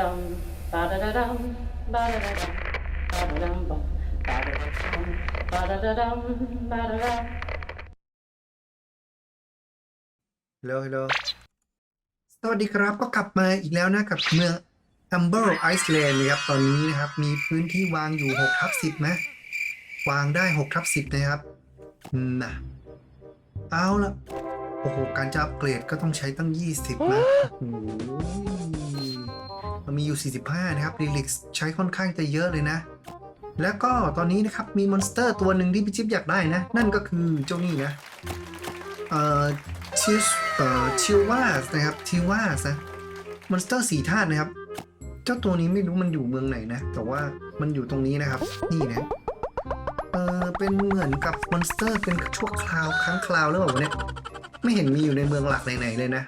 Ba-da-da-dum, ba-da-da-dum, ba-da-dum, bum, ba-da-da-dum, ba-da-da-dum, ba-da-da. ฮัลโหลฮัลโหลสวัสดีครับก็กลับมาอีกแล้วนะกับเมือง Humble Iceland นะครับ ตอนนี้นะครับ มีพื้นที่วางอยู่6ทับ10นะวางได้6ทับ10 นะครับอืมนะเอาละโอ้โห การจะอัปเกรดก็ต้องใช้ตั้ง 20 นะโอ้โห มันมีอยู่ 45 นะครับ r e l i x ใช้ค่อนข้างจะเยอะเลยนะ แล้วก็ตอนนี้นะครับ มีมอนสเตอร์ตัวหนึ่งที่พี่จิ๊บอยากได้นะ นั่นก็คือเจ้านี่นะ เอ่อชิวเอ่อชิวาสนะครับชิวาสนะมอนสเตอร์สี่ธาตุนะครับ เจ้าตัวนี้ไม่รู้มันอยู่เมืองไหนนะ แต่ว่ามันอยู่ตรงนี้นะครับ นี่นะเออเป็นเหมือนกับมอนสเตอร์เป็นชั่วคราวครั้งคราวหรือเปล่าเนี่ยไม่เห็นมีอยู่ในเมืองหลักไหนๆเลยนะ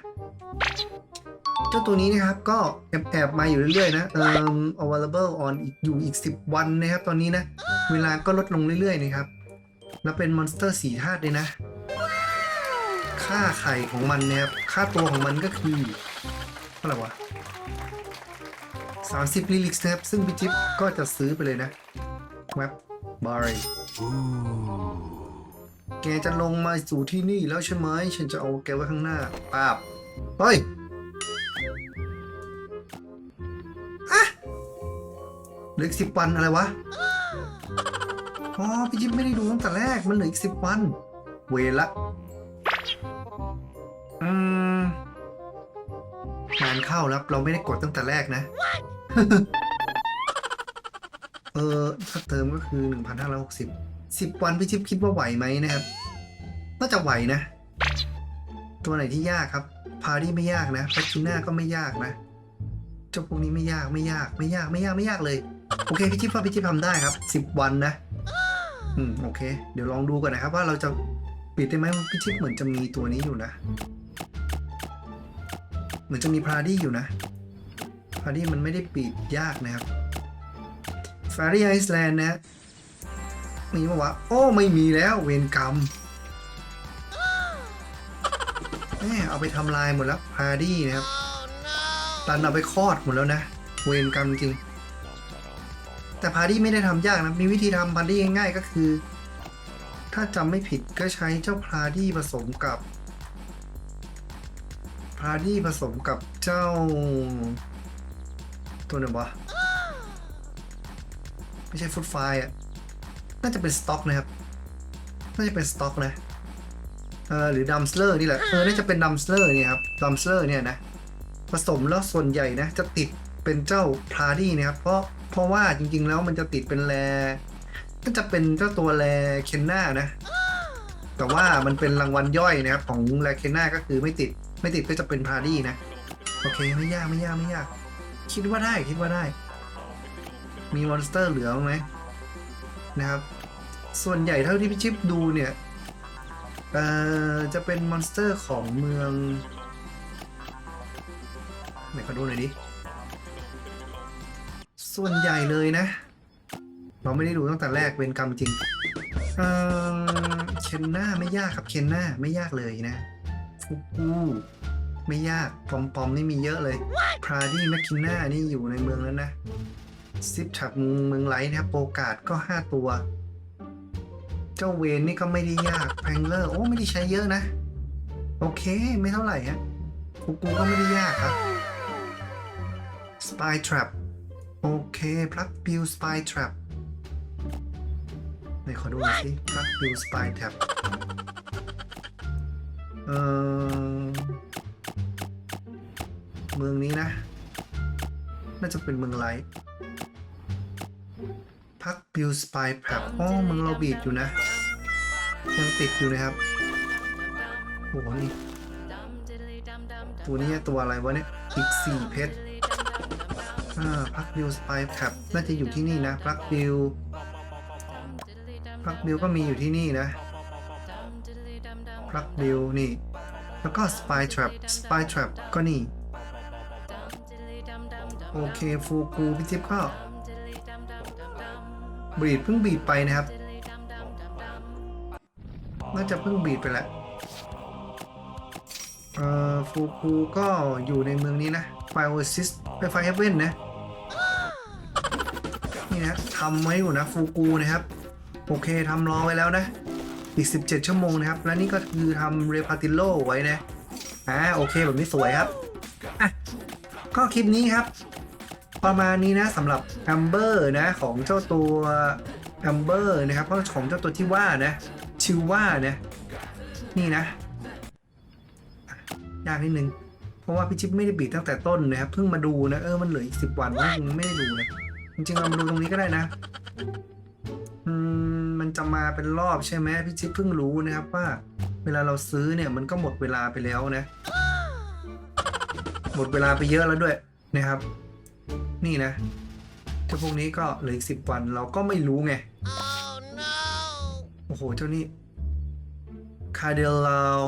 จ้าตัวนี้นะครับก็แอบแอบมาอยู่เรื่อยๆนะเอ่อ available on อีกอยู่อีก 10 วันนะครับตอนนี้นะ เวลาก็ลดลงเรื่อยๆนะครับ แล้วเป็นมอนสเตอร์สี่ธาตุเลยนะ ค่าไข่ของมันนะครับ ค่าตัวของมันก็คือเท่าไหร่วะ30ลิลิกนะครับซึ่งพี่จิ๊บก็จะซื้อไปเลยนะแว็บบาร์แกจะลงมาสู่ที่นี่แล้วใช่ไหมฉันจะเอาแกไว้ข้างหน้าปาบเฮ้ย ลืออีกสิบวันอะไรวะ อ๋อ พี่จิ๊บไม่ได้ดูตั้งแต่แรก มันเหลืออีกสิบวัน เวรละ อืมงานเข้าแล้ว เราไม่ได้กดตั้งแต่แรกนะ เออ ถ้าเติมก็คือ 1,560 10 วันพี่ชิปคิดว่าไหวไหมนะครับ น่าจะไหวนะ ตัวไหนที่ยากครับพารี่ไม่ยากนะแพทิน่าก็ไม่ยากนะเจ้าพวกนี้ไม่ยากไม่ยากไม่ยากไม่ยากไม่ยากเลย โอเคพี่ชิปว่าพี่ชิปทำได้ครับ10วันนะ อืมโอเค เดี๋ยวลองดูก่อนนะครับ ว่าเราจะปิดได้ไหมพี่ชิปเหมือนจะมีตัวนี้อยู่นะ เหมือนจะมีพาดี้อยู่นะพาดี้มันไม่ได้ปิดยากนะครับฟารีไอซ์แลนด์นะมีปะวะโอ้ไม่มีแล้วเวรกรรมแม่เอาไปทำลายหมดแล้วพาดี้นะครับตันเอาไปคลอดหมดแล้วนะ เวรกรรมจริง แต่พาดี้ไม่ได้ทำยากนะ มีวิธีทำพาดี้ง่ายๆก็คือ ถ้าจำไม่ผิดก็ใช้เจ้าพาดี้ผสมกับพาดี้ผสมกับเจ้า ตัวไหนวะไม่ใช่ฟุตไฟอะน่าจะเป็นสต็อกนะครับ น่าจะเป็นสต็อกนะ เออหรือดัมสเลอร์นี่แหละ เออ น่าจะเป็นดัมสเลอร์นี่ครับ ดัมสเลอร์เนี่ยนะ ผสมแล้วส่วนใหญ่นะ จะติด เป็นเจ้าพาดี้นะครับ เพราะเพราะว่าจริงๆแล้วมันจะติดเป็นแรก็จะเป็นเจ้าตัวแรเคนนานะ แต่ว่ามันเป็นรางวัลย่อยนะครับ ของแรเคนนาก็คือไม่ติดไม่ติดก็จะเป็นพาดี้นะ โอเคไม่ยากไม่ยากไม่ยาก คิดว่าได้คิดว่าได้ มีมอนสเตอร์เหลือไหมนะครับ ส่วนใหญ่เท่าที่พี่ชิปดูเนี่ยเอ่อจะเป็นมอนสเตอร์ของเมืองไหนขอดูหน่อยดิ ส่วนใหญ่เลยนะ เราไม่ได้ดูตั้งแต่แรกเป็นกรรมจริงเออเคนนาไม่ยากครับเคนนาไม่ยากเลยนะฟูกูไม่ยากปอมปอมนี่มีเยอะเลย พราดี้แมคคิน่านี่อยู่ในเมืองแล้วนะ ซิปฉับเมืองไลท์นะครับโปกาดก็5ตัว เจ้าเวนนี่ก็ไม่ได้ยากแพงเลอร์โอ้ไม่ได้ใช้เยอะนะ โอเคไม่เท่าไหร่ฮะฟูกูก็ไม่ได้ยากครับสปายทรัพ โอเคพลักบิวสปายทรัพไหนขอดูหน่อยสิพลักบิวสปายทรัพเออเมืองนี้นะ น่าจะเป็นเมืองไลท์พักบิวสปายแพรอ๋อเมืองเราบีดอยู่นะ ยังติดอยู่นะครับโอ้โหนี่ตัวนี้ตัวอะไรวะเนี่ยอีกสี่เพชร อ่าพักบิวสปายแพรน่าจะอยู่ที่นี่นะพักบิวพักบิวก็มีอยู่ที่นี่นะพักบิวนี่ แล้วก็สปายทรัพสปายทรัพก็นี่ โอเคฟูกูพี่จิ๊บก็บีดเพิ่งบีดไปนะครับ น่าจะเพิ่งบีดไปแหละเอ่อฟูกูก็อยู่ในเมืองนี้นะไฟโอซิส ไปไฟเฮเว่นนะ นี่นะทำไว้อยู่นะฟูกูนะครับ โอเคทำรอไว้แล้วนะ อีก 17 ชั่วโมงนะครับ และนี่ก็คือทำเรพาติโลไว้นะอ่าโอเคแบบนี้สวยครับอะก็คลิปนี้ครับ ประมาณนี้นะสำหรับแอมเบอร์นะของเจ้าตัวแอมเบอร์นะครับของเจ้าตัวที่ว่านะชื่อว่านะนี่นะยากนิดนึง เพราะว่าพี่จิ๊บไม่ได้บีบตั้งแต่ต้นนะครับเพิ่งมาดูนะเออมันเหลืออีกสิบวันว่ายังไม่ได้ดูเลยจริงๆเรามาดูตรงนี้ก็ได้นะอืมมันจะมาเป็นรอบใช่ไหมพี่จิ๊บเพิ่งรู้นะครับว่า เวลาเราซื้อเนี่ยมันก็หมดเวลาไปแล้วนะ หมดเวลาไปเยอะแล้วด้วยนะครับ นี่นะถ้าพวกนี้ก็เหลืออีกสิบวันเราก็ไม่รู้ไงโอ้โหเจ้านี่คาเดลลาว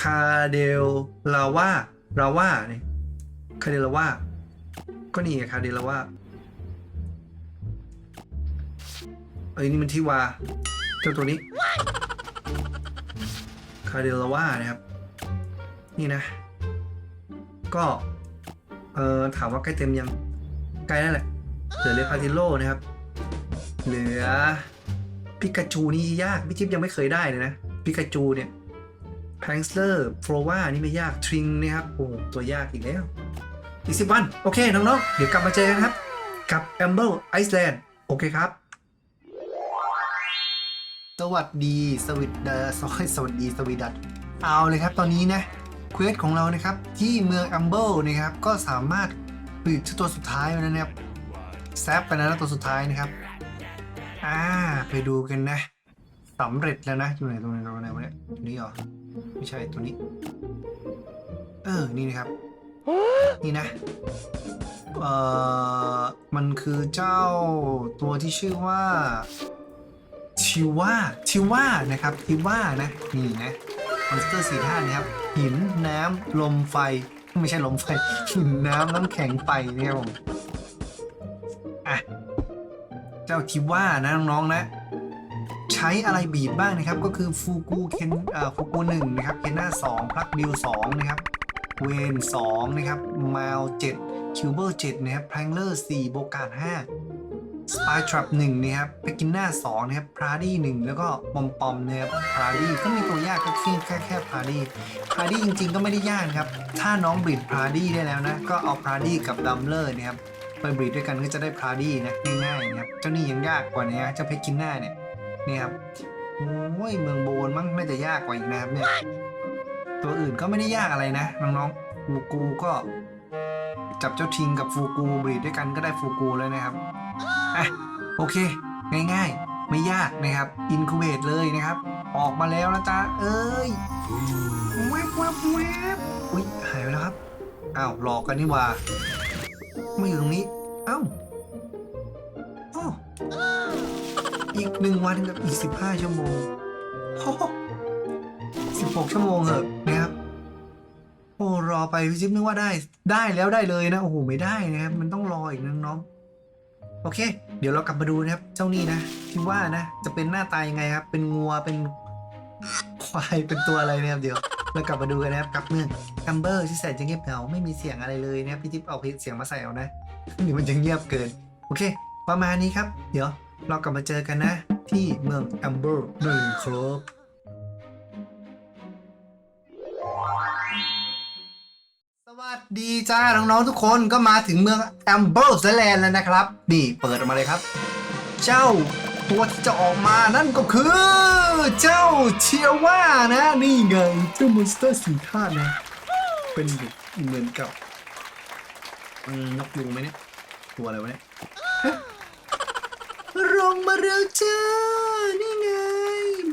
คาเดลลาว่า ลาว่าเนี่ยคาเดลาว่า ก็นี่ไงคาเดลาว่าเอ้ยนี่มันที่วา เจ้าตัวนี้ คาเดลาว่านะครับ นี่นะ ก็เอ่อถามว่าใกล้เต็มยัง ใกล้แล้วแหละ เหลือเลพาติโลนะครับ เหลือปิกาจูนี่ยากพี่จิ๊บยังไม่เคยได้เลยนะปิกาจูเนี่ย แพงสเลอร์โฟรวานี่ไม่ยากทริงนะครับโอ้ตัวยากอีกแล้ว อีกสิบวัน โอเค น้องๆ เดี๋ยวกลับมาเจอกันครับ กับ a m b l e Iceland โอเคครับ สวัสดีสวิตเดอร์สวัสดีสวีดัตเอาเลยครับ ตอนนี้นะเควสของเรานะครับ ที่เมือง a m b l e นะครับ ก็สามารถผลิตตัวสุดท้ายแล้วนะครับแซฟไปแล้วตัวสุดท้ายนะครับ อ่า ไปดูกันนะสำเร็จแล้วนะ อยู่ไหนตรงไหนตรงไหนวะเนี่ยนี้เหรอ ไม่ใช่ตัวนี้ เออ นี่นะครับ นี่นะ เอ่อ มันคือเจ้าตัวที่ชื่อว่า ชิว่าชิว่านะครับชิว่านะ นี่นะมอนสเตอร์สี่ท่านะครับ หินน้ำลมไฟ ไม่ใช่ลมไฟ หินน้ำน้ำแข็งไฟนะครับผม อะ เจ้าคิว่านะน้องๆนะ ช้อะไรบีบบ้างนะครับ ก็คือฟูกูเคนฟูกูหนึ่งนะครับเคนหน้าสองพลักดิวสองนะครับเวนสองนะครับมาลเจ็ดคิวเบอร์เจ็ดนะครับแพงเลอร์สี่โบกาดห้าสปายทรัพหนึ่งนะครับเปกินหน้าสองนะครับพราดี้หนึ่งแล้วก็ปอมปอมนะครับพราดี้ก็มีตัวยากก็แค่แค่แค่พราดี้พราดี้จริง ๆ ก็ไม่ได้ยากนะครับ ถ้าน้องบีดพราดี้ได้แล้วนะ ก็เอาพราดี้กับดัมเลอร์นะครับไปบีดด้วยกันก็จะได้พราดี้นะง่ายๆนะครับเจ้านี่ยังยากกว่านี้เจ้าเพกินหน้าเนี่ย นี่ครับโอ้ยเมืองโบนมั้งน่าจะยากกว่าอีกนะครับเนี่ย ตัวอื่นก็ไม่ได้ยากอะไรนะน้องๆฟูกูก็ จับเจ้าทิงกับฟูกูบรีดด้วยกันก็ได้ฟูกูแล้วนะครับอะโอเค ง่ายๆ ไม่ยากนะครับ อินคูเบตเลยนะครับ ออกมาแล้วนะจ๊ะเอ้ยแวบแวบแวบอุ้ยหายไปแล้วครับอ้าวหลอกกันนี่หว่าไม่อยู่ตรงนี้ เอ้าโอ้ อีกหนึ่งวันกับอีกสิบห้าชั่วโมงสิบหกชั่วโมงเหอะนะครับ โอ้รอไปพี่จิ๊บนึกว่าได้ ได้แล้วได้เลยนะ โอ้โหไม่ได้นะครับ มันต้องรออีกนะน้องๆโอเค เดี๋ยวเรากลับมาดูนะครับ เจ้านี่นะที่ว่านะ จะเป็นหน้าตายังไงครับ เป็นงัวเป็นควายเป็นตัวอะไรนะครับเดี๋ยวเรากลับมาดูกันนะครับกับเมื่องแอมเบอร์ที่แสนจะเงียบเหงาไม่มีเสียงอะไรเลยนะครับพี่จิ๊บเอาเสียงมาใส่เอานะเดี๋ยวมันจะเงียบเกิน โอเค ประมาณนี้ครับ เดี๋ยว เรากลับมาเจอกันนะ ที่เมืองแอมเบอร์หนึ่งครับสวัสดีจ้า น้องๆทุกคนก็มาถึงเมืองแอมเบอร์แลนด์แล้วนะครับ นี่เปิดออกมาเลยครับ เจ้าตัวที่จะออกมานั่นก็คือ เจ้าเชียว่านะ นี่ไงเจ้ามอนสเตอร์สีธาตุนะ เป็นเหมือนกับนกยุงไหมเนี่ย ตัวอะไรวะเนี่ย ลงมาเร็วจ้านี่ไง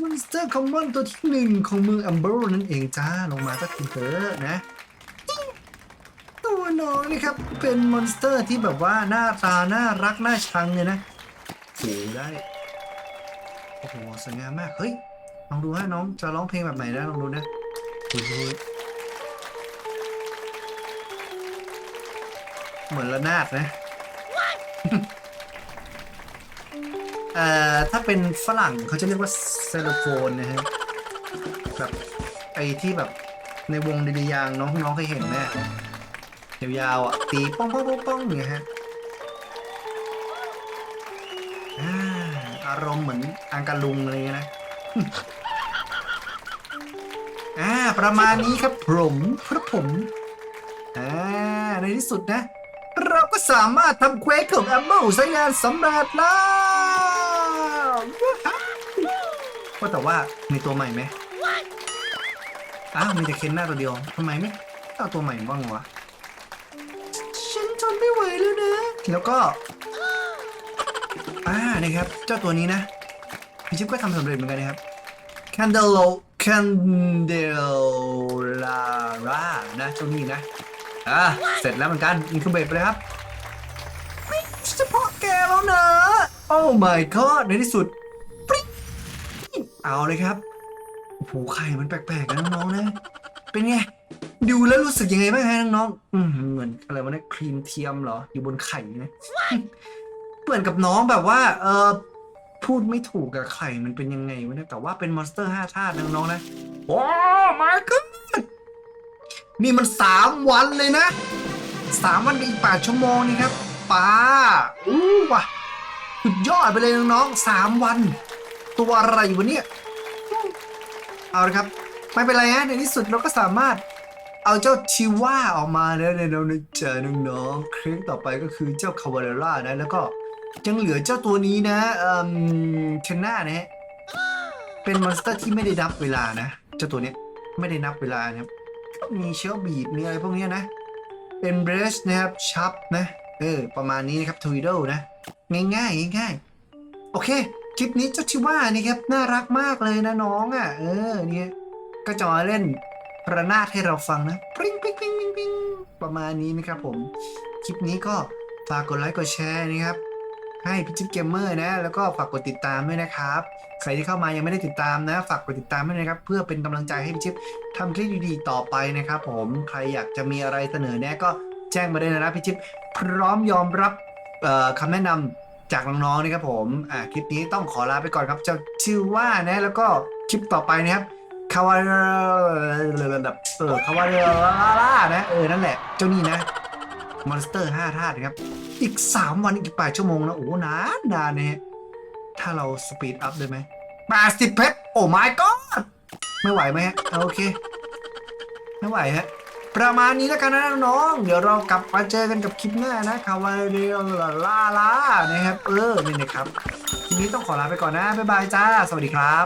มอนสเตอร์คอมมอนตัวที่หนึ่งของเมืองแอมเบอร์นั่นเองจ้าลงมาสักทีเถอะนะ ตัวน้องนี่ครับ เป็นมอนสเตอร์ที่แบบว่าหน้าตาน่ารักน่าชังเลยนะโหได้ โอ้โหสวยงามมาก เฮ้ย ลองดูฮะน้องจะร้องเพลงแบบไหนนะลองดูนะโอ้โหเหมือนระนาดนะ เอ่อถ้าเป็นฝรั่งเขาจะเรียกว่าเซโลโฟนนะฮะแบบไอ้ที่แบบในวงดีดียางน้องน้องเคยเห็นไหมยาวๆอะตีป้องป้องป้องป้องอย่างเงี้ยฮะอารมณ์เหมือนอังกาลุงอะไรเงี้ยนะ อ่าประมาณนี้ครับผมครับผมอ่าในที่สุดนะ เราก็สามารถทำเควสของแอมเบิลใช้งานสำเร็จแล้ว ว่าแต่ว่ามีตัวใหม่ไหมอ้าวมีแต่เคนหน้าตัวเดียวทำไมไม่เอาตัวใหม่บ้างวะ ฉันทนไม่ไหวแล้วนะ แล้วก็ อ่านะครับ เจ้าตัวนี้นะพี่จิ๊บก็ทำสำเร็จเหมือนกันนะครับ Candelo Candelara นะเจ้านี่นะ อ่า เสร็จแล้วเหมือนกันอินคูเบตไปเลยครับเฮ้ยเฉพาะแกแล้วนะ โอ้ my god ในที่สุด เอาเลยครับโอ้โหไข่มันแปลกๆนะน้องๆนะ เป็นไง ดูแล้วรู้สึกยังไงบ้างฮะน้องๆอืมเหมือนอะไรวะเนี่ยครีมเทียมเหรอ อยู่บนไข่นะเหมือนกับน้องแบบว่า เออพูดไม่ถูกกับไข่มันเป็นยังไงวะเนี่ยแต่ว่าเป็นมอนสเตอร์ห้าธาตุนะน้องๆนะ โอ้ my god นี่มันสามวันเลยนะสามวันกับอีกแปดชั่วโมงนี่ครับป้าอู้ว่ะสุดยอดไปเลยน้องๆสามวัน ตัวอะไรวะเนี่ยเอาละครับ ไม่เป็นไรฮะในที่สุดเราก็สามารถเอาเจ้าชิว่าออกมาแล้วในเราเจอน้องๆครั้งต่อไปก็คือเจ้าคาวาเรล่านะ แล้วก็ยังเหลือเจ้าตัวนี้นะเอ่อเทนน่านะฮะเป็นมอนสเตอร์ที่ไม่ได้นับเวลานะ เจ้าตัวเนี้ยไม่ได้นับเวลานะครับก็มีเชลบีดมีอะไรพวกนี้นะ เป็นเบรชนะครับชับนะ เออ ประมาณนี้นะครับทวิดลนะ ง่ายๆง่ายๆโอเค ลิปนี้เจ้าชิว่านี่ครับน่ารักมากเลยนะน้องอะ เออเนี่ยก็จะมาเล่นระนาดให้เราฟังนะปริ้งปริ้งปริ้งปริ้งปริ้งประมาณนี้นะครับผม คลิปนี้ก็ฝากกดไลค์กดแชร์นะครับ ให้พิจิตเกมเมอร์นะ แล้วก็ฝากกดติดตามด้วยนะครับ ใครที่เข้ามายังไม่ได้ติดตามนะ ฝากกดติดตามด้วยนะครับ เพื่อเป็นกำลังใจให้พิจิตทำคลิปดีๆต่อไปนะครับ ผมใครอยากจะมีอะไรเสนอแนะก็แจ้งมาได้นะพิจิตพร้อมยอมรับคำแนะนำ จากน้องๆนะครับผมอ่าคลิปนี้ต้องขอลาไปก่อนครับจะชื่อว่านะแล้วก็คลิปต่อไปนะครับคาวาเรแบบเออคาวาเรล่านะเออนั่นแหละ เจ้านี่นะมอนสเตอร์5ธาตุครับ อีก 3 วันอีก 8 ชั่วโมงนะโอ้โหนานนานนะฮะถ้าเราสปีดอัพได้ไหม80เพชรโอ้ my god ไม่ไหวไหมฮะโอเค ไม่ไหวฮะ ประมาณนี้แล้วกันนะน้อง เดี๋ยวเรากลับมาเจอกันกับคลิปหน้านะคาวาเรล่าล่านะครับ เออนี่นะครับคลิปนี้ต้องขอลาไปก่อนนะ บ๊ายบายจ้า สวัสดีครับ